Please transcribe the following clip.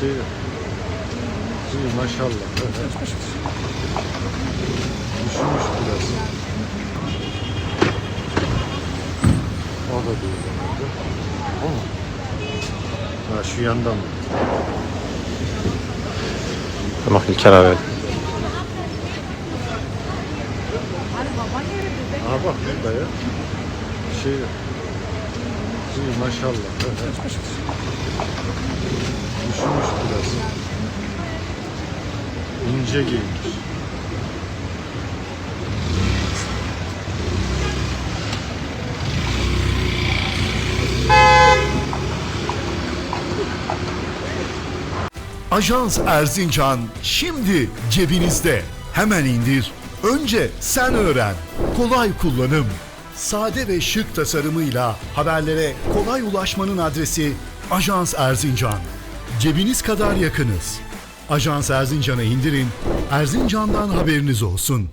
şey yok. İyi maşallah. Düşmüş biraz. O da değil. O mu? Ha şu yandan mı? Mach İlker abi. Ha bak burada ya. Şey yok. İyi maşallah. Düşmüş biraz. İnce giymiş. Ajans Erzincan şimdi cebinizde. Hemen indir. Önce sen öğren. Kolay kullanım. Sade ve şık tasarımıyla haberlere kolay ulaşmanın adresi Ajans Erzincan. Cebiniz kadar yakınız. Ajans Erzincan'ı indirin. Erzincan'dan haberiniz olsun.